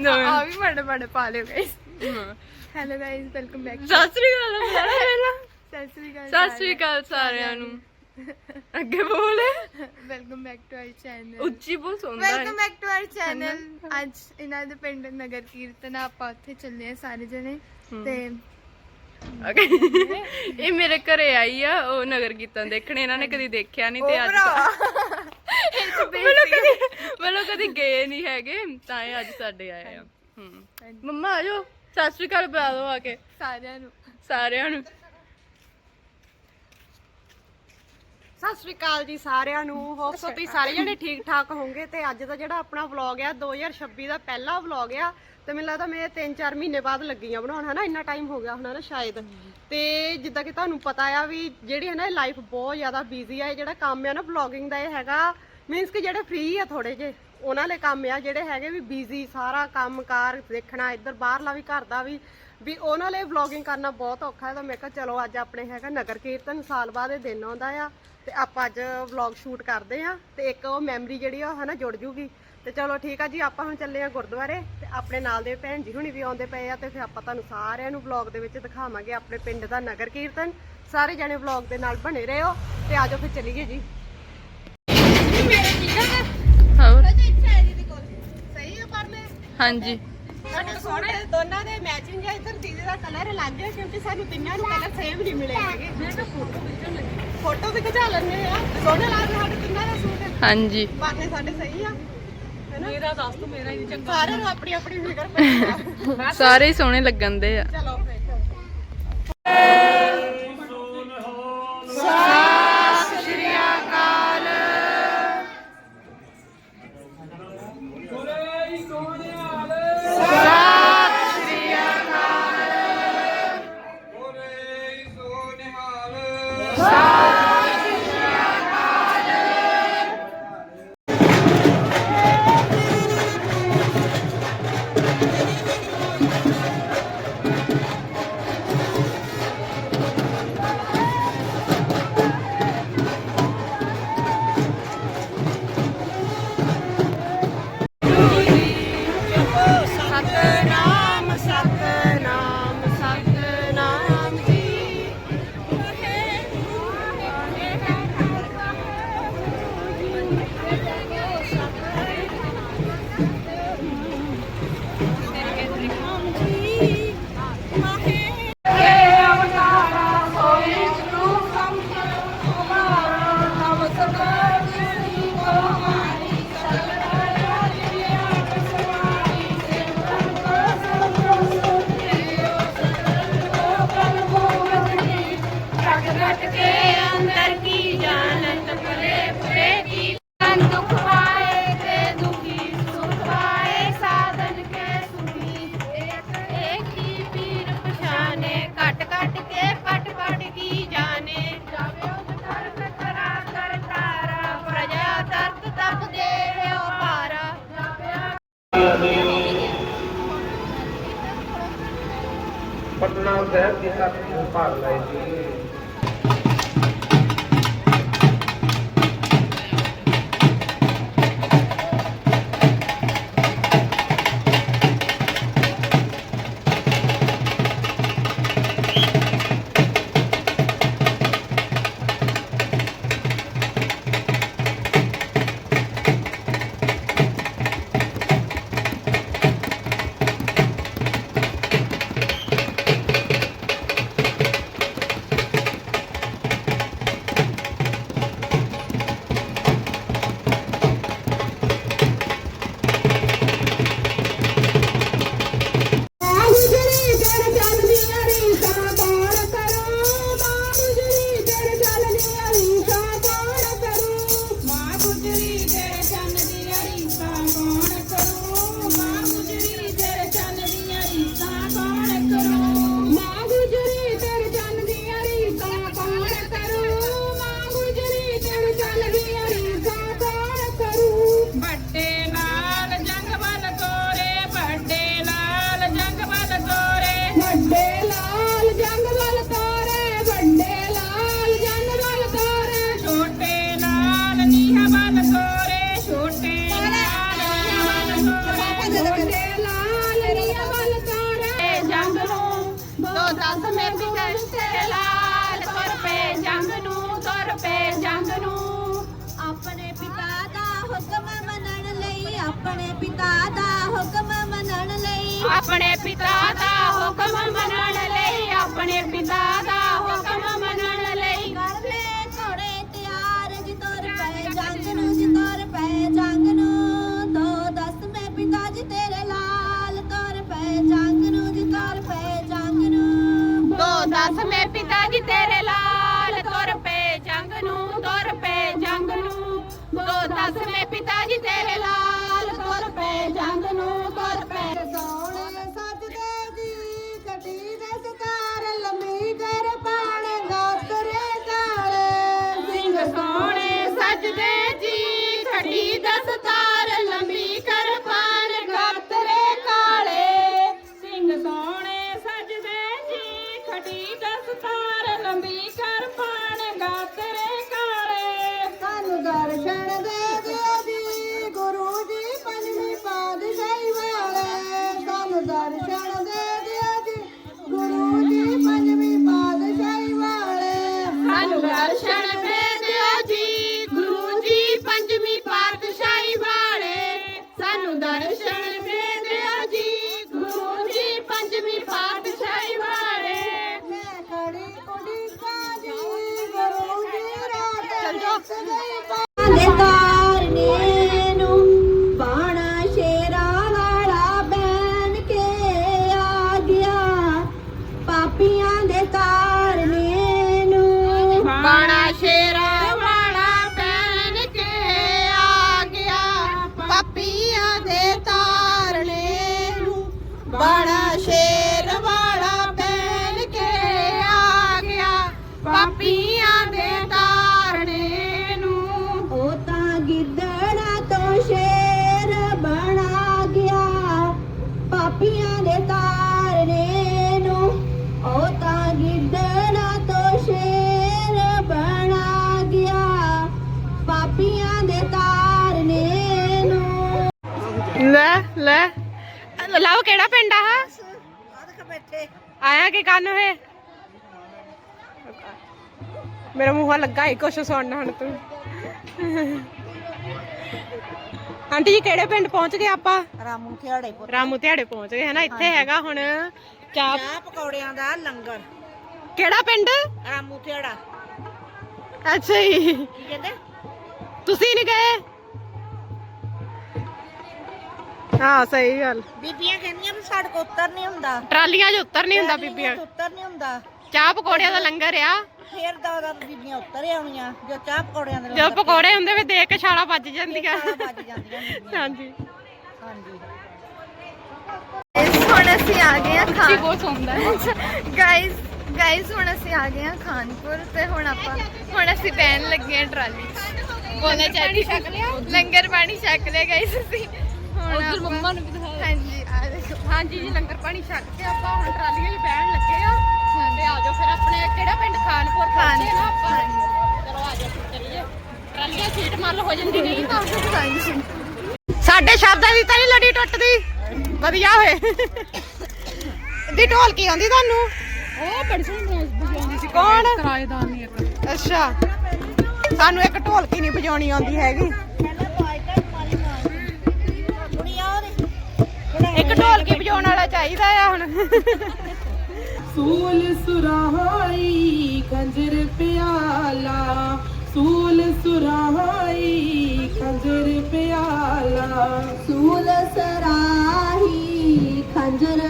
ਆ ਵੀ ਮੜੇ ਮੜੇ ਪਾ ਲਿਓ guys hello guys welcome back ਸਤਿ ਸ੍ਰੀ ਅਕਾਲ ਬੁਲਾਣਾ ਪਹਿਲਾਂ ਸਤਿ ਸ੍ਰੀ ਅਕਾਲ ਸਤਿ ਸ੍ਰੀ ਅਕਾਲ ਸਾਰਿਆਂ ਨੂੰ ਅੱਗੇ ਬੋਲ welcome back to our channel ਉੱਚੀ ਬੋਲ ਸੁਣਦਾ ਹੈ welcome back to our channel ਅੱਜ ਇਹਨਾਂ ਦੇ ਪਿੰਡ ਨਗਰ ਕੀਰਤਨ ਆਪਾਂ ਉੱਥੇ ਚੱਲੇ ਆ ਸਾਰੇ ਜਣੇ ਤੇ. ਇਹ ਮੇਰੇ ਘਰੇ ਆਈ ਆ ਉਹ ਨਗਰ ਕੀਰਤਨ ਦੇਖਣੇ ਇਹਨਾਂ ਨੇ ਕਦੀ ਦੇਖਿਆ ਨਹੀਂ ਤੇ ਅੱਜ ਮੈਨੂੰ ਕਦੀ ਮੈਨੂੰ ਕਦੀ ਗਏ ਨਹੀਂ ਹੈਗੇ ਤਾਂ ਇਹ ਅੱਜ ਸਾਡੇ ਆਏ ਆ। ਹੂੰ। ਮੰਮਾ ਆ ਜਾਓ ਸਤਿ ਸ੍ਰੀ ਅਕਾਲ ਬੁਲਾ ਦਿਓ ਆ ਕੇ। ਸਾਰਿਆਂ ਨੂੰ। ਸਾਰਿਆਂ ਨੂੰ। ਸਤਿ ਸ਼੍ਰੀ ਅਕਾਲ ਜੀ ਸਾਰਿਆਂ ਨੂੰ। ਹੋਪ ਸੋ ਤੁਸੀਂ ਸਾਰੇ ਜਣੇ ਠੀਕ ਠਾਕ ਹੋਵੋਗੇ ਤੇ ਅੱਜ ਦਾ ਜਿਹੜਾ ਆਪਣਾ ਵਲੌਗ ਆ 2026 ਦਾ ਪਹਿਲਾ ਵਲੌਗ ਆ ਤੇ ਮੈਨੂੰ ਲੱਗਦਾ ਮੈਂ 3-4 ਮਹੀਨੇ ਬਾਅਦ ਲੱਗੀ ਆ ਬਣਾਉਣ ਹਨਾ? ਇੰਨਾ ਟਾਈਮ ਹੋ ਗਿਆ ਹੁਣ ਨਾ ਸ਼ਾਇਦ। ਤੇ ਜਿੱਦਾਂ ਕਿ ਤੁਹਾਨੂੰ ਪਤਾ ਆ ਵੀ ਜਿਹੜੀ ਹੈ ਨਾ ਲਾਈਫ ਬਹੁਤ ਜ਼ਿਆਦਾ ਬਿਜ਼ੀ ਆ ਇਹ ਜਿਹੜਾ ਕੰਮ ਆ ਨਾ ਵਲੌਗਿੰਗ ਦਾ ਇਹ ਹੈਗਾ ਮੀਨਸ ਕਿ ਜਿਹੜੇ ਫ੍ਰੀ ਆ ਥੋੜੇ ਜੇ ਉਹਨਾਂ ਲਈ ਕੰਮ ਆ, ਜਿਹੜੇ ਹੈਗੇ ਵੀ ਬਿਜ਼ੀ ਸਾਰਾ ਕੰਮ ਕਾਰ ਦੇਖਣਾ, ਇੱਧਰ ਬਾਹਰਲਾ ਵੀ, ਘਰ ਦਾ ਵੀ ਵੀ ਉਹਨਾਂ ਲਈ ਵਲੌਗਿੰਗ ਕਰਨਾ ਬਹੁਤ ਔਖਾ ਹੈ। ਤਾਂ ਮੈਂ ਕਿਹਾ ਚਲੋ ਅੱਜ ਆਪਣੇ ਹੈਗਾ ਨਗਰ ਕੀਰਤਨ, ਸਾਲ ਬਾਅਦ ਇਹ ਦਿਨ ਆਉਂਦਾ ਆ, ਤੇ ਆਪਾਂ ਅੱਜ ਵਲੌਗ ਸ਼ੂਟ ਕਰਦੇ ਆ, ਤੇ ਇੱਕ ਉਹ ਮੈਮਰੀ ਜਿਹੜੀ ਆ, ਉਹ ਹਨਾ ਜੁੜ ਜੂਗੀ। ਤੇ ਚਲੋ ਠੀਕ ਆ ਜੀ, ਆਪਾਂ ਹੁਣ ਚੱਲੇ ਆ ਗੁਰਦੁਆਰੇ, ਤੇ ਆਪਣੇ ਨਾਲ ਦੇ ਭੈਣ ਜੀ ਹੁਣੀ ਵੀ ਆਉਂਦੇ ਪਏ ਆ, ਤੇ ਫਿਰ ਆਪਾਂ ਤੁਹਾਨੂੰ ਸਾਰਿਆਂ ਨੂੰ ਵਲੌਗ ਦੇ ਵਿੱਚ ਦਿਖਾਵਾਂਗੇ, ਆਪਣੇ ਪਿੰਡ ਦਾ ਨਗਰ ਕੀਰਤਨ। ਸਾਰੇ ਜਣੇ ਵਲੌਗ ਦੇ ਨਾਲ ਬਣੇ ਰਹੋ, ਤੇ ਆਜੋ ਫਿਰ ਚੱਲੀਏ ਜੀ। ਹਾਂਜੀ। ਸਾਡੇ ਸੋਹਣੇ ਦੋਨਾਂ ਦੇ ਮੈਚਿੰਗ ਹੈ ਇੱਧਰ ਦੀਦੀ ਦਾ ਕਲਰ ਅਲੱਗ ਹੈ ਕਿਉਂਕਿ ਸਾਨੂੰ ਤਿੰਨਾਂ ਨੂੰ ਕਲਰ ਸੇਮ ਨਹੀਂ ਮਿਲੇ ਹੈਗੇ। ਮੈਂ ਤਾਂ ਫੋਟੋ ਖਿੱਚਣ ਲੱਗੀ। ਫੋਟੋ ਵੀ ਖਿਚਾ ਲੈਣੇ ਆ। ਸੋਹਣੇ ਲੱਗਦੇ ਸਾਡੇ ਤਿੰਨਾਂ ਦਾ ਸੂਟ। ਹਾਂਜੀ। ਬਾਕੀ ਸਾਡੇ ਸਹੀ ਆ। ਮੇਰਾ ਦੱਸ ਤੂੰ ਮੇਰਾ ਹੀ ਨਹੀਂ ਚੰਗਾ। ਸਾਰਿਆਂ ਨੂੰ ਆਪਣੀ ਆਪਣੀ ਫਿਕਰ ਪਈ ਆ। ਸਾਰੇ ਹੀ ਸੋਹਣੇ ਲੱਗਣ ਦੇ ਆ। ਚਲੋ ਫਿਰ। ਸਾਹਿਬ ਦੀ ਤੱਕ ਭਾਗ ਲਏ ਜੀ। ਖੜੀ ਕੁੜੀ ਕਾਜੀ ਗੁਰੂ ਜੀ ਰਾਤ ਚਲ ਦੇ ਲੈ। ਲਵ ਕਿਹੜਾ ਪਿੰਡ ਆ ਆਇਆ ਕਿ ਕੰਨ ਹੋਏ ਮੇਰਾ ਮੂੰਹ ਲੱਗਾ ਹੀ ਕੁਛ ਸੁਣਨ ਹੁਣ ਤੂੰ। ਆਂਟੀ ਜੀ ਕਿਹੜੇ ਪਿੰਡ ਪਹੁੰਚ ਗਏ ਆਪਾਂ? ਰਾਮੂ ਪੁੱਤ। ਰਾਮੂ ਧਿਆੜੇ ਪਹੁੰਚ ਗਏ ਹਨਾ? ਇੱਥੇ ਹੈਗਾ ਹੁਣ ਚਾਹ ਚਾਹ ਪਕੌੜਿਆਂ ਦਾ ਲੰਗਰ। ਕਿਹੜਾ ਪਿੰਡ? ਰਾਮੂ ਖਿਆੜਾ ਅੱਛਾ ਜੀ। ਕੀ ਕਹਿੰਦੇ? ਤੁਸੀਂ ਨਹੀਂ ਗਏ? ਹਾਂ ਸਹੀ ਗੱਲ। ਬੀਬੀਆਂ ਕਹਿੰਦੀਆਂ ਵੀ ਸਾਡੇ ਕੋ ਉੱਤਰ ਨਹੀਂ ਹੁੰਦਾ। ਟਰਾਲੀਆਂ 'ਚ ਉੱਤਰ ਨਹੀਂ ਹੁੰਦਾ ਬੀਬੀਆਂ। ਉੱਤਰ ਨਹੀਂ ਹੁੰਦਾ। ਚਾਹ ਪਕੌੜਿਆਂ ਦਾ ਲੰਗਰ ਆ। ਫੇਰ ਦਾ ਦਾ ਬੀਬੀਆਂ ਉੱਤਰ ਆਉਣੀਆਂ ਜੋ ਚਾਹ ਪਕੌੜਿਆਂ ਦੇ ਜਦੋਂ ਪਕੌੜੇ ਹੁੰਦੇ ਵੀ ਦੇਖ ਕੇ ਛਾਲਾ ਵੱਜ ਜਾਂਦੀਆਂ। ਵੱਜ ਜਾਂਦੀਆਂ ਬੀਬੀਆਂ। ਹਾਂਜੀ। ਹਾਂਜੀ। ਹੁਣ ਅਸੀਂ ਆ ਗਏ ਆ ਜੀ ਖਾਨ ਬਹੁਤ ਸੌਂਦਾ ਗਾਇਸ ਗਾਇਸ ਹੁਣ ਅਸੀਂ ਆ ਗਏ ਆ ਖਾਨਪੁਰ ਤੇ ਹੁਣ ਆਪਾਂ ਹੁਣ ਅਸੀਂ ਬਹਿਣ ਲੱਗੇ ਆ ਟਰਾਲੀ 'ਚ। ਬੋਲੇ ਚਾਟੀ ਛਕ ਲਿਆ। ਲੰਗਰ ਪਾਣੀ ਛਕ ਲਿਆ ਗਾਇਸ ਅਸੀਂ। ਉਧਰ ਆਪਾਂ- ਮੰਮਾ ਨੂੰ ਵੀ ਦਿਖਾ ਹਾਂਜੀ ਆ ਦੇਖੋ। ਹਾਂਜੀ ਜੀ ਲੰਗਰ ਪਾਣੀ ਛੱਕ ਕੇ ਆਪਾਂ ਹੁਣ ਟਰਾਲੀਆਂ 'ਚ ਬਹਿਣ ਲੱਗੇ ਆ। ਤੇ ਆ ਜਾਓ ਫਿਰ ਆਪਣੇ ਕਿਹੜਾ ਪਿੰਡ? ਖਾਨਪੁਰ ਪਹੁੰਚੇ ਨਾ ਆਪਾਂ। ਚਲੋ ਆ ਜਾਓ ਫਿਰ ਚੱਲੀਏ ਟਰਾਲੀਆਂ ਸੀਟ ਮੱਲ ਹੋ ਜਾਂਦੀ ਨਹੀਂ ਤਾਂ। ਹਾਂਜੀ। ਸਾਡੇ ਸ਼ਬਦਾਂ ਦੀ ਤਾਂ ਨਹੀਂ ਲੜੀ ਟੁੱਟਦੀ। ਵਧੀਆ ਹੋਏ। ਦੀ ਢੋਲਕੀ ਆਉਂਦੀ ਤੁਹਾਨੂੰ? ਉਹ ਬੜੀ ਸੋਹਣੀ ਬੁਝਾਉਂਦੀ ਸੀ। ਕੌਣ? ਕਿਰਾਏਦਾਰ ਨਹੀਂ ਇੱਕ ਅੱਛਾ। ਸਾਨੂੰ ਇੱਕ ਢੋਲਕੀ ਨਹੀਂ ਵਜਾਉਣੀ ਆਉਂਦੀ ਹੈਗੀ। ਇੱਕ ਢੋਲਕੀ ਵਜਾਉਣ ਵਾਲਾ ਚਾਹੀਦਾ ਆ ਹੁਣ। ਸੂਲ ਸੁਰਾਹਾਈ ਖੰਜਰ ਪਿਆਲਾ। ਸੂਲ ਸੁਰਾਹਾਈ ਖੰਜਰ ਪਿਆਲਾ। ਸੂਲ ਸਰਾਹੀ ਖੰਜਰ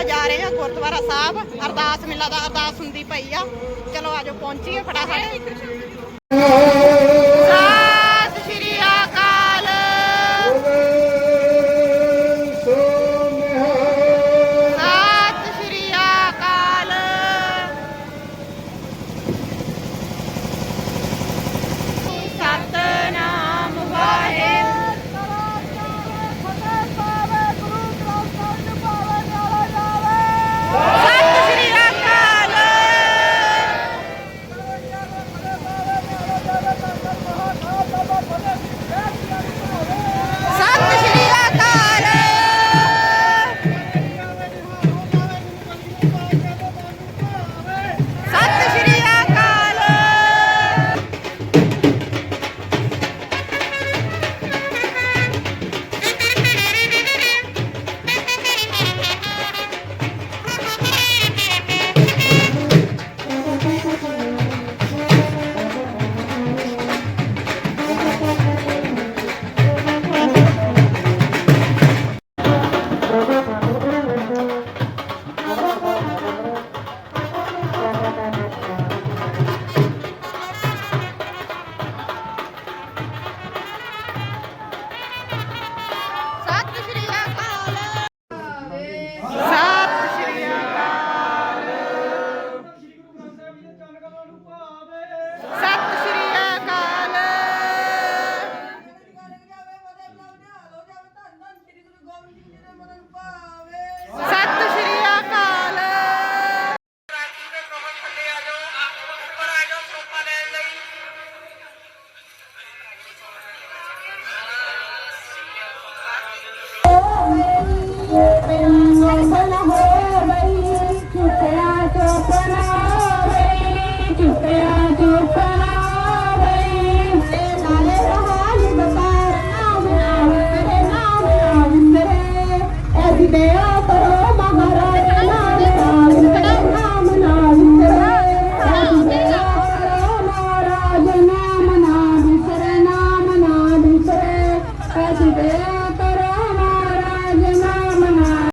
ਆਪਾਂ ਜਾ ਰਹੇ ਆ ਗੁਰਦੁਆਰਾ ਸਾਹਿਬ। ਅਰਦਾਸ ਮੇਲਾ ਦਾ ਅਰਦਾਸ ਹੁੰਦੀ ਪਈ ਆ। ਚਲੋ ਆਜੋ ਪਹੁੰਚੀਏ ਫਟਾਫਟ। ਸਤਿ ਸ਼੍ਰੀ ਅਕਾਲ। ਨਾਮ ਨਾ ਬਿਸਰੇ ਨਾਮ ਨਾ ਬਿਸਰੇ ਐਸੀ ਦੇ